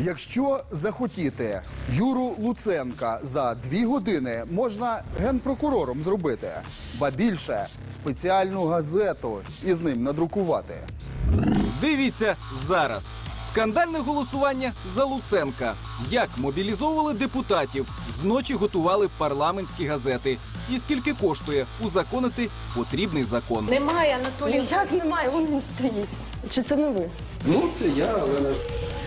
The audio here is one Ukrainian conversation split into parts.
Якщо захотіти Юру Луценка за дві години можна генпрокурором зробити, ба більше спеціальну газету із ним надрукувати. Дивіться зараз. Скандальне голосування за Луценка. Як мобілізовували депутатів, зночі готували парламентські газети. І скільки коштує узаконити потрібний закон. Немає Анатолій. Як немає, він стоїть. Чи це не ви?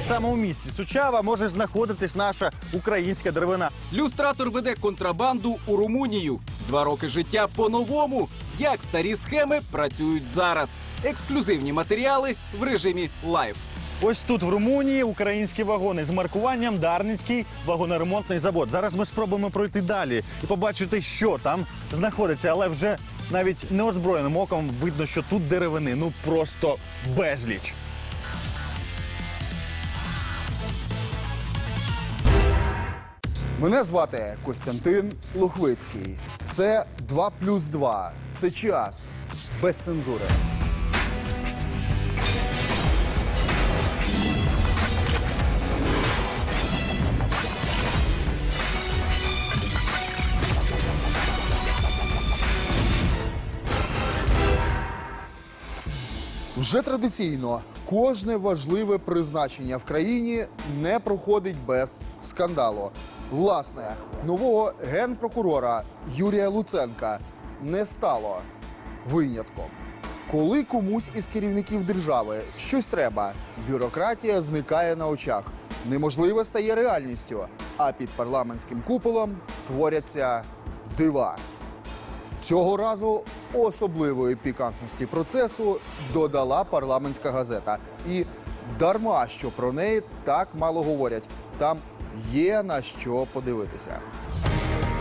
Саме у місті Сучава може знаходитись наша українська деревина. Люстратор веде контрабанду у Румунію. Два роки життя по-новому. Як старі схеми працюють зараз. Ексклюзивні матеріали в режимі лайв. Ось тут в Румунії українські вагони з маркуванням Дарницький вагоноремонтний завод. Зараз ми спробуємо пройти далі і побачити, що там знаходиться, але вже навіть неозброєним оком видно, що тут деревини ну просто безліч. Мене звати Костянтин Лохвицький. Це 2 плюс 2. Це час без цензури. Вже традиційно кожне важливе призначення в країні не проходить без скандалу. Власне, нового генпрокурора Юрія Луценка не стало винятком. Коли комусь із керівників держави щось треба, бюрократія зникає на очах. Неможливе стає реальністю, а під парламентським куполом творяться дива. Цього разу особливої пікантності процесу додала парламентська газета. І дарма, що про неї так мало говорять. Там є на що подивитися.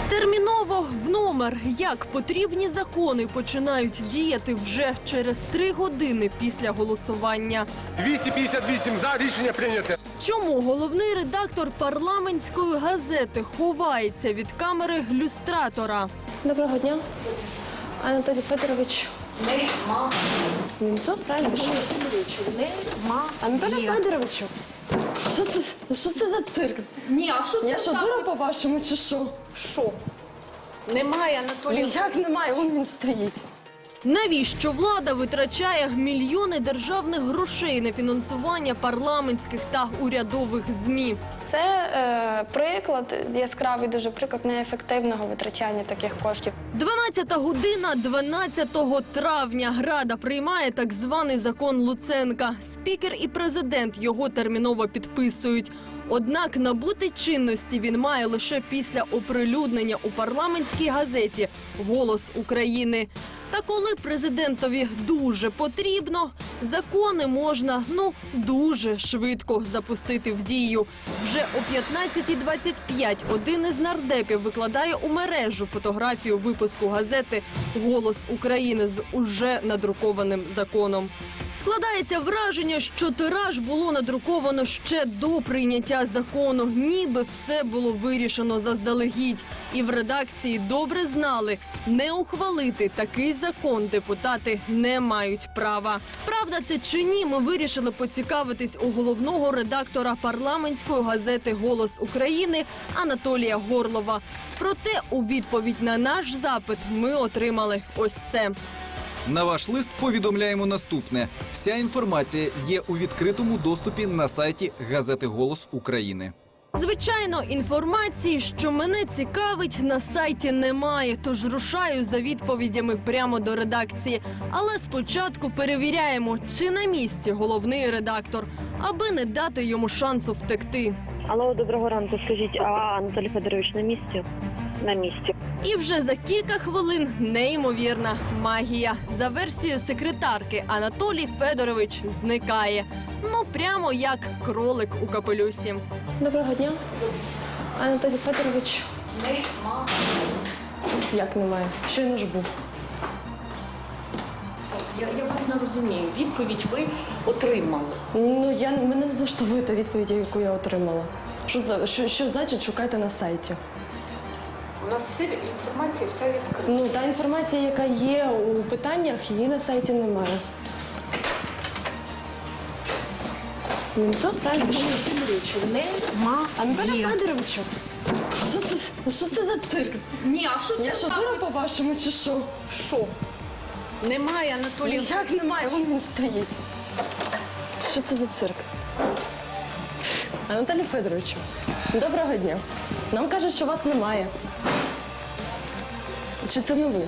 Терміново в номер. Як потрібні закони починають діяти вже через три години після голосування. 258 за рішення прийнято. Чому головний редактор парламентської газети ховається від камери люстратора? Доброго дня. Анатолій Федорович. Нема. Він тут правильно? Нема. Анатолій Федоровичу. Що це, що це за цирк? Ні, а що це Я що, так дура от? по-вашому, чи що? Що? Немає Анатолій. Як немає, він стоїть. Навіщо влада витрачає мільйони державних грошей на фінансування парламентських та урядових змі? Це е, приклад, яскравий дуже приклад неефективного витрачання таких коштів. 12 година 12 травня Рада приймає так званий закон Луценка. Спікер і президент його терміново підписують. Однак набути чинності він має лише після оприлюднення у парламентській газеті Голос України. Та коли президентові дуже потрібно, закони можна ну дуже швидко запустити в дію. Вже о 15.25 один із нардепів викладає у мережу фотографію випуску газети Голос України з уже надрукованим законом. Складається враження, що тираж було надруковано ще до прийняття закону, ніби все було вирішено заздалегідь. І в редакції добре знали, не ухвалити такий закон депутати не мають права. Правда, це чи ні, ми вирішили поцікавитись у головного редактора парламентської газети Голос України Анатолія Горлова. Проте у відповідь на наш запит ми отримали ось це. На ваш лист повідомляємо наступне: вся інформація є у відкритому доступі на сайті газети Голос України. Звичайно, інформації, що мене цікавить, на сайті немає, тож рушаю за відповідями прямо до редакції. Але спочатку перевіряємо, чи на місці головний редактор, аби не дати йому шансу втекти. Алло, доброго ранку. Скажіть, а Анатолій Федорович на місці? На місці. І вже за кілька хвилин неймовірна магія. За версією секретарки Анатолій Федорович зникає. Ну прямо як кролик у капелюсі. Доброго дня. Анатолій Федорович. Нема. Як немає? Щойно ж був. Я, я вас не розумію. Відповідь ви отримали. Ну, я, мене не влаштовує та відповідь, яку я отримала. Що, за- що, що значить шукайте на сайті? У нас все інформація вся відкрита. Ну, та інформація, яка є у питаннях, її на сайті немає. документу. Так, що? Нема. Анатолію Федоровичу, що це, що це за цирк? Ні, а що це? Я що, так дура от? по-вашому, чи що? Що? Немає Анатолія. Як немає, він не стоїть. Що це за цирк? Анатолій Федоровичу, доброго дня. Нам кажуть, що вас немає. Чи це не ви?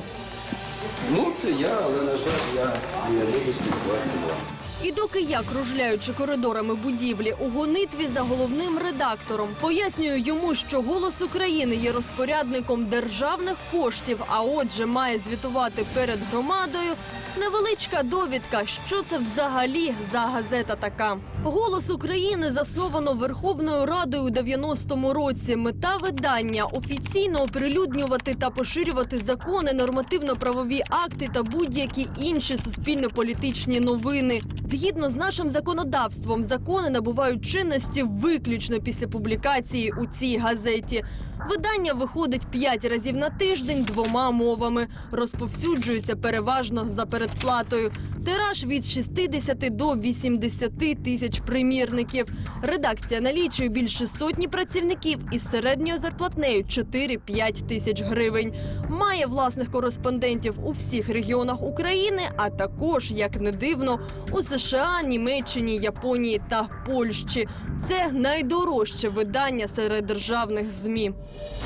Ну, це я, але, на жаль, я не буду спілкуватися з вами. І доки я, кружляючи коридорами будівлі у гонитві за головним редактором, пояснюю йому, що голос України є розпорядником державних коштів, а отже, має звітувати перед громадою. Невеличка довідка, що це взагалі за газета така. Голос України засновано Верховною Радою у 90-му році. Мета видання офіційно оприлюднювати та поширювати закони, нормативно-правові акти та будь-які інші суспільно-політичні новини. Згідно з нашим законодавством, закони набувають чинності виключно після публікації у цій газеті. Видання виходить п'ять разів на тиждень двома мовами. Розповсюджується переважно за передплатою. Тираж від 60 до 80 тисяч примірників. Редакція налічує більше сотні працівників із середньою зарплатнею 4-5 тисяч гривень. Має власних кореспондентів у всіх регіонах України, а також, як не дивно, у США, Німеччині, Японії та Польщі. Це найдорожче видання серед державних змі.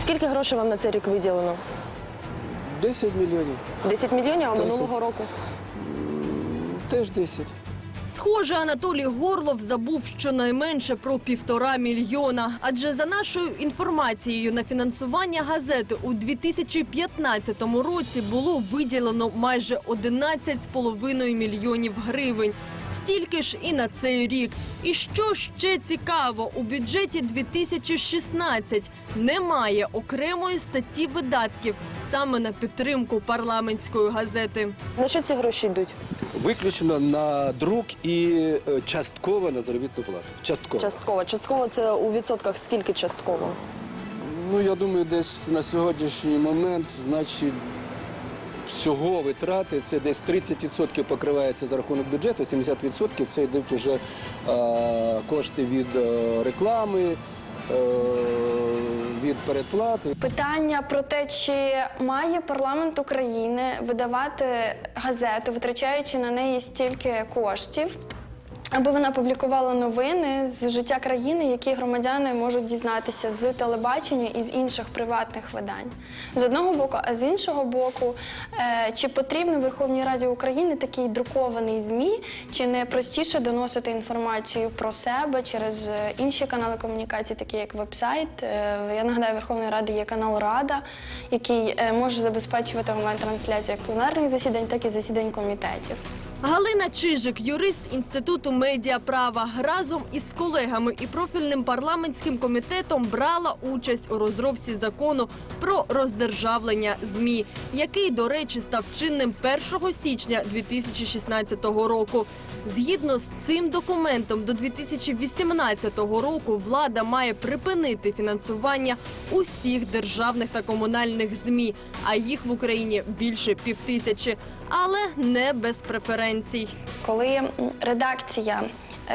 Скільки грошей вам на цей рік виділено? 10 мільйонів. 10 мільйонів, а Десять. минулого року? Теж 10. Схоже, Анатолій Горлов забув щонайменше про півтора мільйона. Адже за нашою інформацією на фінансування газети у 2015 році було виділено майже 11,5 мільйонів гривень. Стільки ж і на цей рік. І що ще цікаво, у бюджеті 2016 немає окремої статті видатків саме на підтримку парламентської газети. На що ці гроші йдуть? Виключено на друк і е, частково на заробітну плату. Частково. Частково. Частково це у відсотках скільки частково? Ну, я думаю, десь на сьогоднішній момент, значить, всього витрати це десь 30% покривається за рахунок бюджету, 70% це йдуть вже е, кошти від е, реклами, е, від передплати. Питання про те, чи має парламент України видавати газету, витрачаючи на неї стільки коштів, аби вона публікувала новини з життя країни, які громадяни можуть дізнатися з телебачення і з інших приватних видань. З одного боку, а з іншого боку, е, чи потрібно Верховній Раді України такий друкований ЗМІ, чи не простіше доносити інформацію про себе через е, інші канали комунікації, такі як веб-сайт. Е, Я нагадаю, Верховної Ради є канал Рада, який може забезпечувати онлайн-трансляцію як пленарних засідань, так і засідань комітетів. Галина Чижик, юрист інституту медіаправа, разом із колегами і профільним парламентським комітетом брала участь у розробці закону про роздержавлення змі, який, до речі, став чинним 1 січня 2016 року. Згідно з цим документом, до 2018 року влада має припинити фінансування усіх державних та комунальних змі, а їх в Україні більше півтисячі, але не без преференцій. Коли редакція,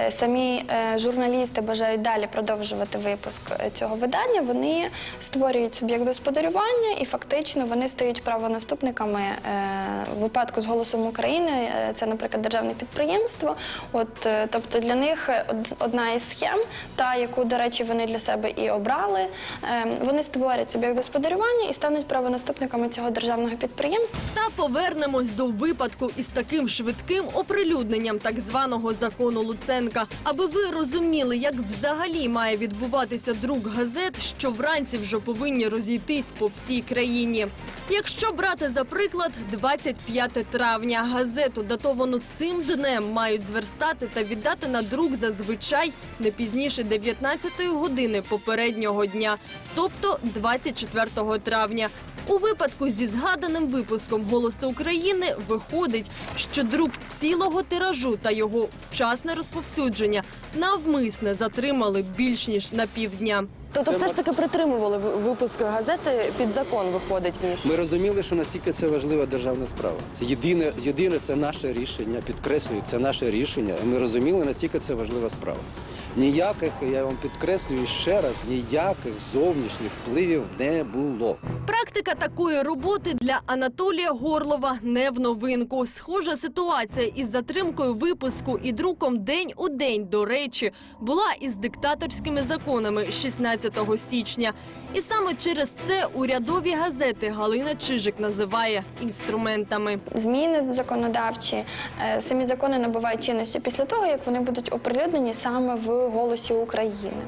самі е, журналісти бажають далі продовжувати випуск е, цього видання, вони створюють суб'єкт господарювання і фактично вони стають правонаступниками е, в випадку з голосом України. е, Це, наприклад, державне підприємство. От е, тобто для них одна із схем, та яку, до речі, вони для себе і обрали. е, Вони створять суб'єкт господарювання і стануть правонаступниками цього державного підприємства. Та повернемось до випадку із таким швидким оприлюдненням так званого закону Луценка, аби ви розуміли, як взагалі має відбуватися друк газет, що вранці вже повинні розійтись по всій країні. Якщо брати за приклад 25 травня, газету датовану цим днем мають зверстати та віддати на друк зазвичай не пізніше 19 години попереднього дня, тобто 24 травня. У випадку зі згаданим випуском «Голосу України» виходить, що друк цілого тиражу та його вчасне розповсюдження навмисне затримали більш ніж на півдня. Тобто Це все ж таки притримували ви- випуск газети під закон виходить ніж. Ми розуміли, що настільки це важлива державна справа. Це єдине, єдине це наше рішення, підкреслюю, це наше рішення. Ми розуміли, настільки це важлива справа. Ніяких, я вам підкреслюю ще раз, ніяких зовнішніх впливів не було. Практика такої роботи для Анатолія Горлова не в новинку. Схожа ситуація із затримкою випуску і друком день у день, до речі, була із диктаторськими законами 16 січня. І саме через це урядові газети Галина Чижик називає інструментами. Зміни законодавчі, е, самі закони набувають чинності після того, як вони будуть оприлюднені саме в голосі України.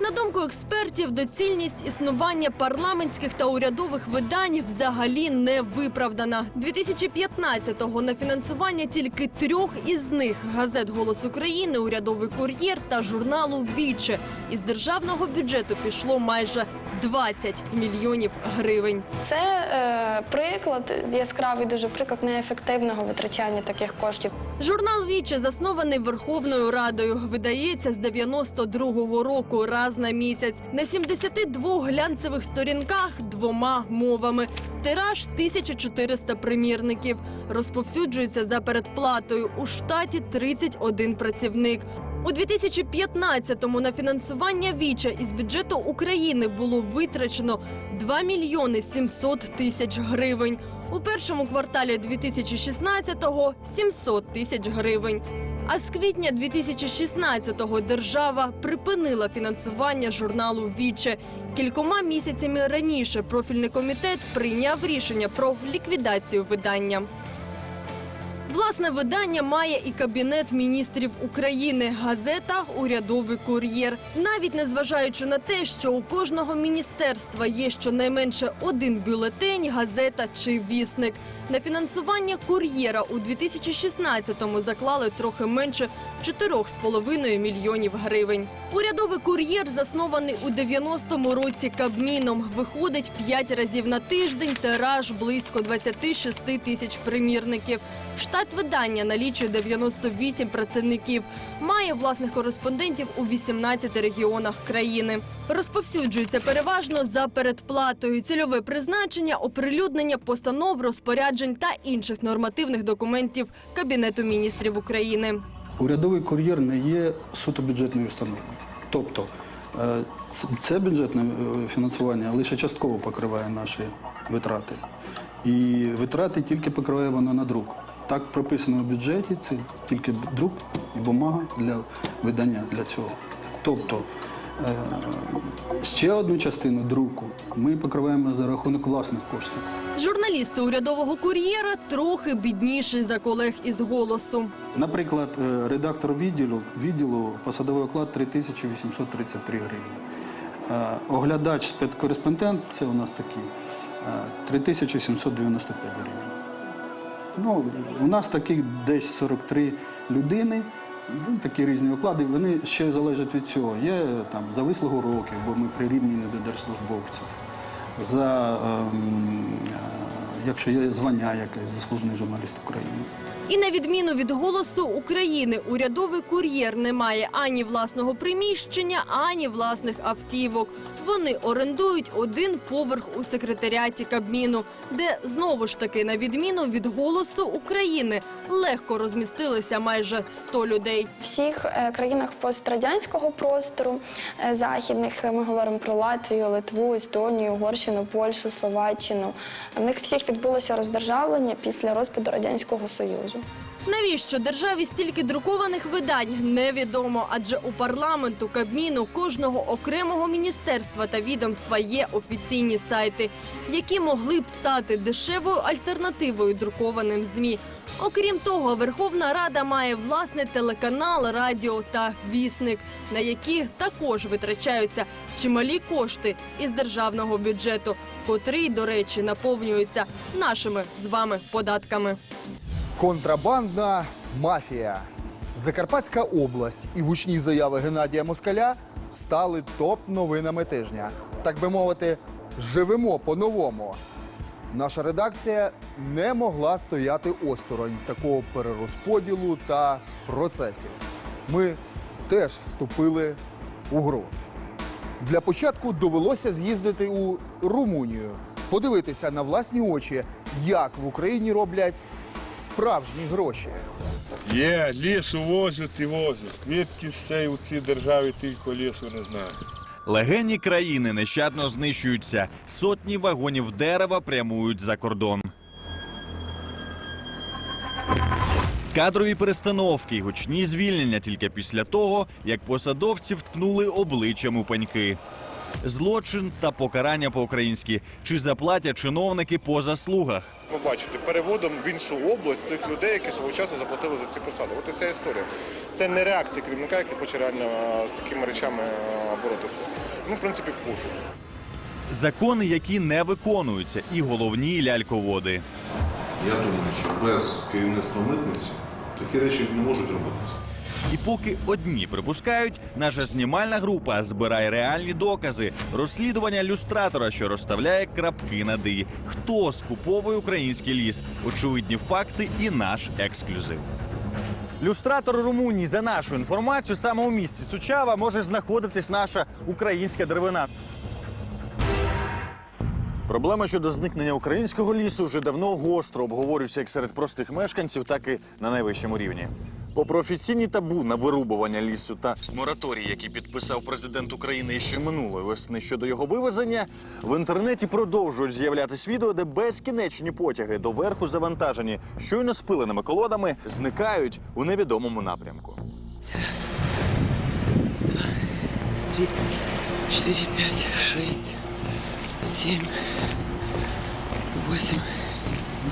На думку експертів, доцільність існування парламентських та урядових видань взагалі не виправдана. 2015-го на фінансування тільки трьох із них газет Голос України, урядовий кур'єр та журналу Віче із державного бюджету пішло майже 20 мільйонів гривень. Це е, приклад, яскравий дуже приклад неефективного витрачання таких коштів. Журнал Віче заснований Верховною Радою. Видається з 92-го року раз на місяць. На 72 глянцевих сторінках двома мовами. Тираж 1400 примірників. Розповсюджується за передплатою. У штаті 31 працівник. У 2015-му на фінансування Віча із бюджету України було витрачено 2 мільйони 700 тисяч гривень. У першому кварталі 2016-го – 700 тисяч гривень. А з квітня 2016-го держава припинила фінансування журналу Віче. Кількома місяцями раніше профільний комітет прийняв рішення про ліквідацію видання. Власне видання має і кабінет міністрів України, газета Урядовий кур'єр. Навіть незважаючи на те, що у кожного міністерства є щонайменше один бюлетень, газета чи вісник. На фінансування кур'єра у 2016-му заклали трохи менше 4,5 мільйонів гривень. Урядовий кур'єр заснований у 90-му році Кабміном. Виходить 5 разів на тиждень, тираж близько 26 тисяч примірників. Штат видання налічує 98 працівників. Має власних кореспондентів у 18 регіонах країни. Розповсюджується переважно за передплатою. Цільове призначення, оприлюднення постанов, розпоряджень та інших нормативних документів Кабінету міністрів України. Урядовий кур'єр не є суто бюджетною установою. Тобто е, це бюджетне е, фінансування лише частково покриває наші витрати. І витрати тільки покриває воно на друк. Так прописано в бюджеті, це тільки друк і бумага для видання для цього. Тобто е, ще одну частину друку ми покриваємо за рахунок власних коштів. Журналісти урядового кур'єра трохи бідніші за колег із голосу. Наприклад, е, редактор відділу, відділу посадовий оклад 3833 гривні. Е, Оглядач спецкореспондент, це у нас такий, е, 3795 гривень. Ну, у нас таких десь 43 людини, ну, такі різні оклади, вони ще залежать від цього. Є там за вислугу років, бо ми прирівняні до держслужбовців. За, ем, е, якщо є звання якесь, заслужений журналіст України. І на відміну від голосу України, урядовий кур'єр не має ані власного приміщення, ані власних автівок. Вони орендують один поверх у секретаріаті Кабміну, де знову ж таки, на відміну від голосу України, легко розмістилися майже 100 людей. В всіх е, країнах пострадянського простору е, західних е, ми говоримо про Латвію, Литву, Естонію, Угорщину, Польщу, Словаччину. В них всіх відбулося роздержавлення після розпаду радянського союзу. Навіщо державі стільки друкованих видань? Невідомо, адже у парламенту, Кабміну, кожного окремого міністерства та відомства є офіційні сайти, які могли б стати дешевою альтернативою друкованим змі. Окрім того, Верховна Рада має власний телеканал, радіо та вісник, на які також витрачаються чималі кошти із державного бюджету, котрий, до речі, наповнюється нашими з вами податками. Контрабандна мафія. Закарпатська область і гучні заяви Геннадія Москаля стали топ-новинами тижня. Так би мовити, живемо по-новому. Наша редакція не могла стояти осторонь такого перерозподілу та процесів. Ми теж вступили у гру. Для початку довелося з'їздити у Румунію, подивитися на власні очі, як в Україні роблять справжні гроші. Є, ліс увозять і возять. Звідки все у цій державі тільки лісу не знаю. Легені країни нещадно знищуються. Сотні вагонів дерева прямують за кордон. Кадрові перестановки й гучні звільнення тільки після того, як посадовці вткнули обличчям у пеньки. Злочин та покарання по-українськи. Чи заплатять чиновники по заслугах? Ви бачите, переводом в іншу область цих людей, які свого часу заплатили за ці посади. От і вся історія. Це не реакція керівника, який хоче реально е, з такими речами е, боротися. Ну, в принципі, пофіг. Закони, які не виконуються, і головні ляльководи. Я думаю, що без керівництва митниці такі речі не можуть робитися. І поки одні припускають, наша знімальна група збирає реальні докази розслідування люстратора, що розставляє крапки над «і». Хто скуповує український ліс? Очевидні факти і наш ексклюзив. Люстратор Румунії за нашу інформацію саме у місті Сучава може знаходитись наша українська деревина. Проблема щодо зникнення українського лісу вже давно гостро обговорюється як серед простих мешканців, так і на найвищому рівні. Попри офіційні табу на вирубування лісу та мораторій, який підписав президент України ще минулої весни щодо його вивезення, в інтернеті продовжують з'являтися відео, де безкінечні потяги до верху завантажені, щойно спиленими колодами, зникають у невідомому напрямку. Три, четыре, пять, шесть, семь, восемь,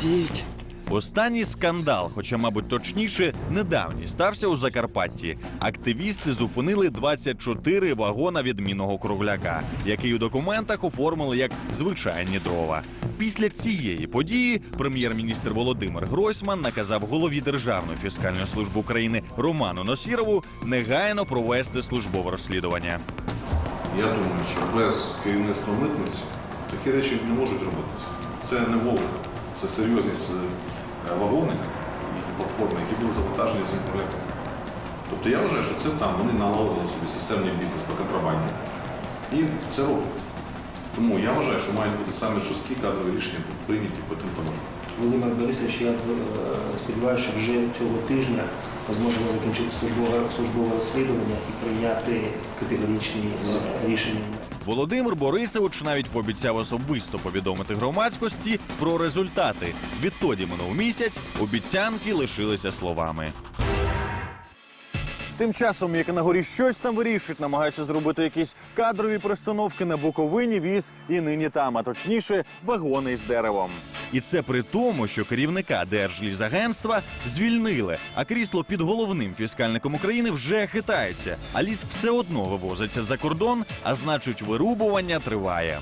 девять. Останній скандал, хоча, мабуть, точніше, недавній, стався у Закарпатті. Активісти зупинили 24 вагона відмінного кругляка, який у документах оформили як звичайні дрова. Після цієї події прем'єр-міністр Володимир Гройсман наказав голові Державної фіскальної служби України Роману Носірову негайно провести службове розслідування. Я думаю, що без керівництва митниці такі речі не можуть робитися. Це не Волга, це серйозні е, вагони платформи, які були завантажені цим проєктом. Тобто я вважаю, що це там вони налагодили собі системний бізнес по контрабанді. І це роблять. Тому я вважаю, що мають бути саме жорсткі кадрові рішення прийняті по тим таможням. Володимир Борисович, я е, сподіваюся, що вже цього тижня ми зможемо закінчити службове, службове розслідування і прийняти категоричні е, рішення. Володимир Борисович навіть пообіцяв особисто повідомити громадськості про результати. Відтоді минув місяць, обіцянки лишилися словами. Тим часом, як на горі щось там вирішують, намагаються зробити якісь кадрові пристановки на Буковині, віз і нині там, а точніше, вагони з деревом. І це при тому, що керівника Держлізагентства звільнили, а крісло під головним фіскальником України вже хитається. А ліс все одно вивозиться за кордон, а значить, вирубування триває.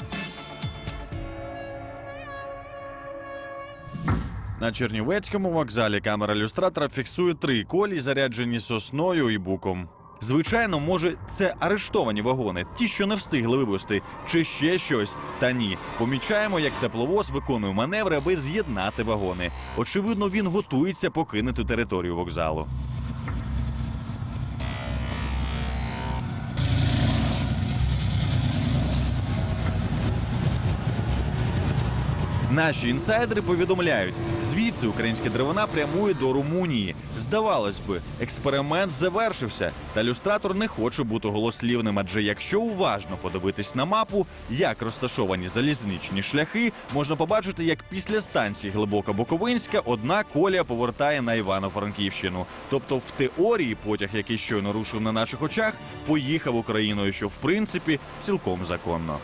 На Чернівецькому вокзалі камера люстратора фіксує три колі, заряджені сосною і буком. Звичайно, може, це арештовані вагони, ті, що не встигли вивезти, чи ще щось. Та ні, помічаємо, як тепловоз виконує маневри, аби з'єднати вагони. Очевидно, він готується покинути територію вокзалу. Наші інсайдери повідомляють, звідси українська деревина прямує до Румунії. Здавалось би, експеримент завершився, та люстратор не хоче бути голослівним. Адже якщо уважно подивитись на мапу, як розташовані залізничні шляхи, можна побачити, як після станції Глибока Буковинська одна колія повертає на Івано-Франківщину. Тобто, в теорії потяг, який щойно рушив на наших очах, поїхав Україною, що в принципі цілком законно.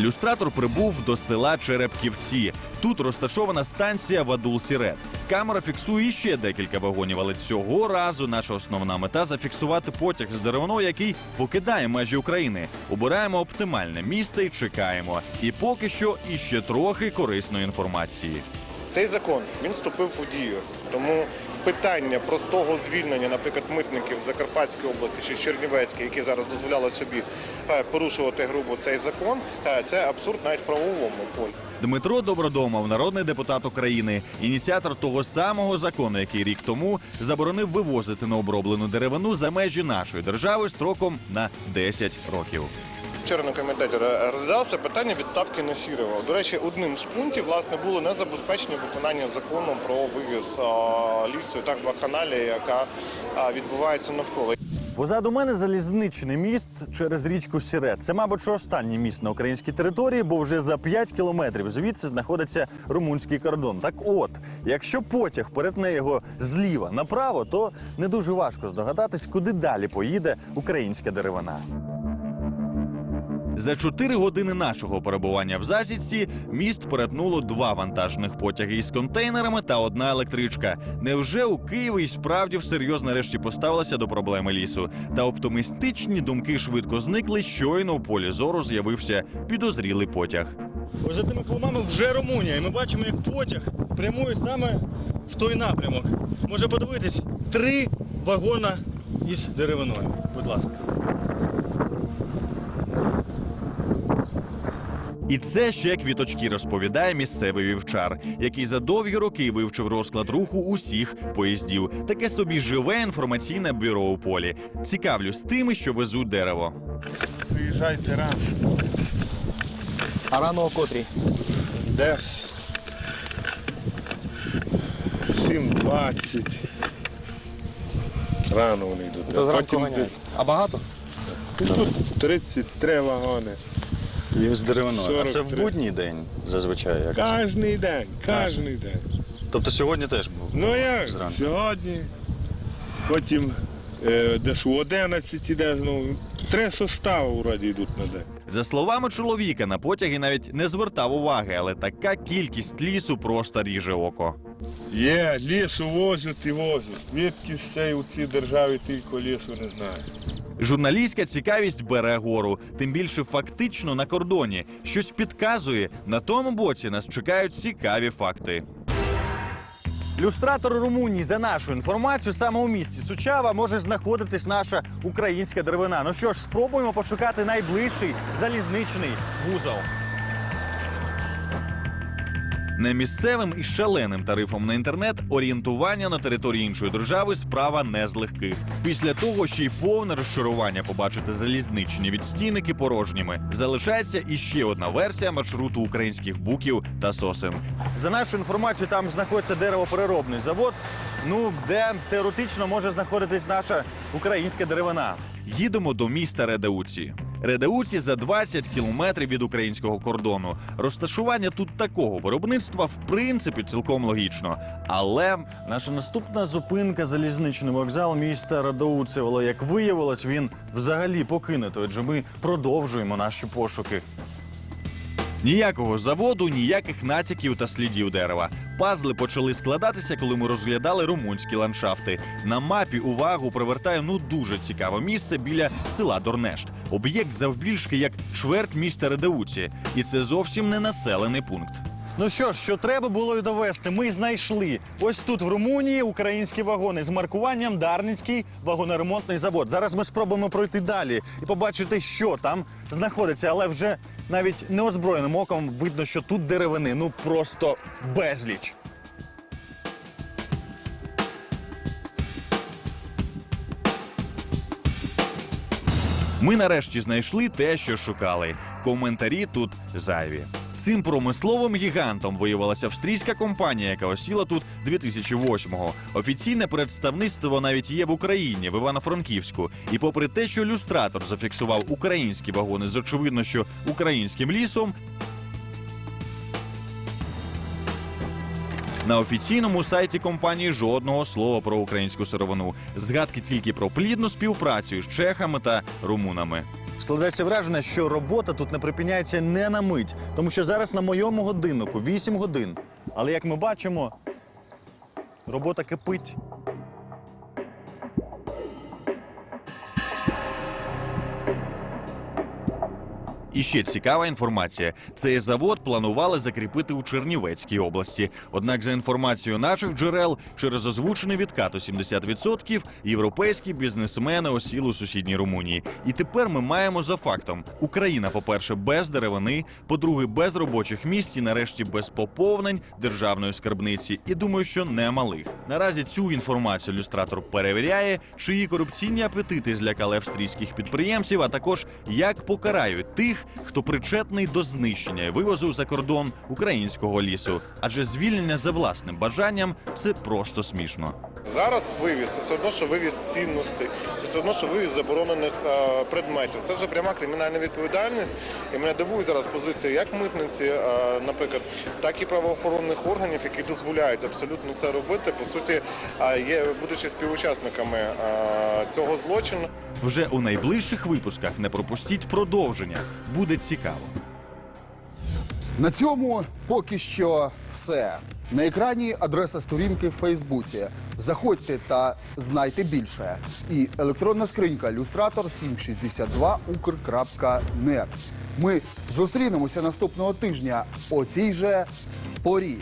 Люстратор прибув до села Черепківці. Тут розташована станція Вадул-Сірет. Камера фіксує ще декілька вагонів, але цього разу наша основна мета зафіксувати потяг з деревно, який покидає межі України. Обираємо оптимальне місце і чекаємо. І поки що іще трохи корисної інформації. Цей закон він вступив у дію. Тому питання простого звільнення, наприклад, митників Закарпатської області чи Чернівецької, які зараз дозволяли собі е, порушувати грубо цей закон, е, це абсурд навіть в правовому полі. Дмитро Добродомов, народний депутат України, ініціатор того самого закону, який рік тому заборонив вивозити необроблену деревину за межі нашої держави строком на 10 років. Вчора на комітеті розглядалося питання відставки Насірова. До речі, одним з пунктів власне було незабезпечення виконання закону про вивіз лісу два каналі, яка відбувається навколо. Позаду мене залізничний міст через річку Сірет. Це, мабуть, що останній міст на українській території, бо вже за 5 кілометрів звідси знаходиться румунський кордон. Так от, якщо потяг перетне його зліва направо, то не дуже важко здогадатись, куди далі поїде українська деревина. За 4 години нашого перебування в засідці міст перетнуло два вантажних потяги із контейнерами та одна електричка. Невже у Києві й справді всерйоз нарешті поставилася до проблеми лісу? Та оптимістичні думки швидко зникли. Щойно в полі зору з'явився підозрілий потяг. Ось за тими холмами вже Румунія, і ми бачимо, як потяг прямує саме в той напрямок. Може подивитись три вагона із деревиною. Будь ласка. І це ще квіточки розповідає місцевий вівчар, який за довгі роки вивчив розклад руху усіх поїздів. Таке собі живе інформаційне бюро у полі. Цікавлюсь тими, що везуть дерево. Приїжджайте рано. А рано о котрій? Десь 7.20. Рано вони йдуть. Зранку Потім. А багато? Тут 33 вагони. І з деревиною. А це в будній день зазвичай. Як Кожний день, кожний день. Тобто сьогодні теж був. Ну як Зранку. сьогодні, потім е, десь у 11 іде знову. Три состави вроді йдуть на день. За словами чоловіка, на потяги навіть не звертав уваги, але така кількість лісу просто ріже око. Є, лісу возять і возять. Звідки з цієї у цій державі тільки лісу не знаю. Журналістська цікавість бере гору, тим більше фактично на кордоні. Щось підказує, на тому боці нас чекають цікаві факти. Люстратор Румунії за нашу інформацію саме у місті Сучава може знаходитись наша українська деревина. Ну що ж, спробуємо пошукати найближчий залізничний вузол. Не місцевим і шаленим тарифом на інтернет орієнтування на території іншої держави справа не з легких. Після того, ще й повне розчарування побачити залізничні відстійники порожніми, залишається іще одна версія маршруту українських буків та сосен. За нашу інформацію, там знаходиться деревопереробний завод. Ну де теоретично може знаходитись наша українська деревина. Їдемо до міста Редеуці. Редеуці за 20 кілометрів від українського кордону. Розташування тут такого виробництва в принципі цілком логічно. Але наша наступна зупинка залізничний вокзал міста Радоуцево. Але як виявилось, він взагалі покинутий, адже ми продовжуємо наші пошуки. Ніякого заводу, ніяких натяків та слідів дерева. Пазли почали складатися, коли ми розглядали румунські ландшафти. На мапі увагу привертає ну дуже цікаве місце біля села Дорнешт. Об'єкт завбільшки як чверть міста Редеуці, і це зовсім не населений пункт. Ну що ж, що треба було й довести, ми знайшли. Ось тут в Румунії українські вагони з маркуванням Дарницький вагоноремонтний завод. Зараз ми спробуємо пройти далі і побачити, що там знаходиться, але вже навіть неозброєним оком видно, що тут деревини ну просто безліч. Ми нарешті знайшли те, що шукали. Коментарі тут зайві. Цим промисловим гігантом виявилася австрійська компанія, яка осіла тут 2008-го. Офіційне представництво навіть є в Україні, в Івано-Франківську. І попри те, що люстратор зафіксував українські вагони з очевидно, що українським лісом. На офіційному сайті компанії жодного слова про українську сировину. Згадки тільки про плідну співпрацю з чехами та румунами. Складається враження, що робота тут не припиняється не на мить, тому що зараз на моєму годиннику 8 годин. Але як ми бачимо, робота кипить. І ще цікава інформація: цей завод планували закріпити у Чернівецькій області. Однак, за інформацією наших джерел, через озвучений відкат у 70% європейські бізнесмени осіли у сусідній Румунії. І тепер ми маємо за фактом: Україна, по-перше, без деревини, по-друге, без робочих місць і нарешті без поповнень державної скарбниці. І думаю, що не малих. Наразі цю інформацію люстратор перевіряє, чиї корупційні апетити злякали австрійських підприємців, а також як покарають тих, хто причетний до знищення і вивозу за кордон українського лісу. Адже звільнення за власним бажанням це просто смішно. Зараз вивіз це все одно, що вивіз цінностей, це все одно, що вивіз заборонених е, предметів. Це вже пряма кримінальна відповідальність. І мене дивує зараз позиція як митниці, е, наприклад, так і правоохоронних органів, які дозволяють абсолютно це робити. По суті, е, є будучи співучасниками цього злочину. Вже у найближчих випусках не пропустіть продовження. Буде цікаво. На цьому поки що все. На екрані адреса сторінки в Фейсбуці. Заходьте та знайте більше. І електронна скринька люстратор 762 ukr.net. Ми зустрінемося наступного тижня о цій же порі.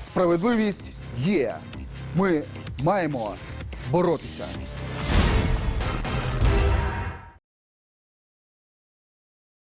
Справедливість є. Ми маємо боротися.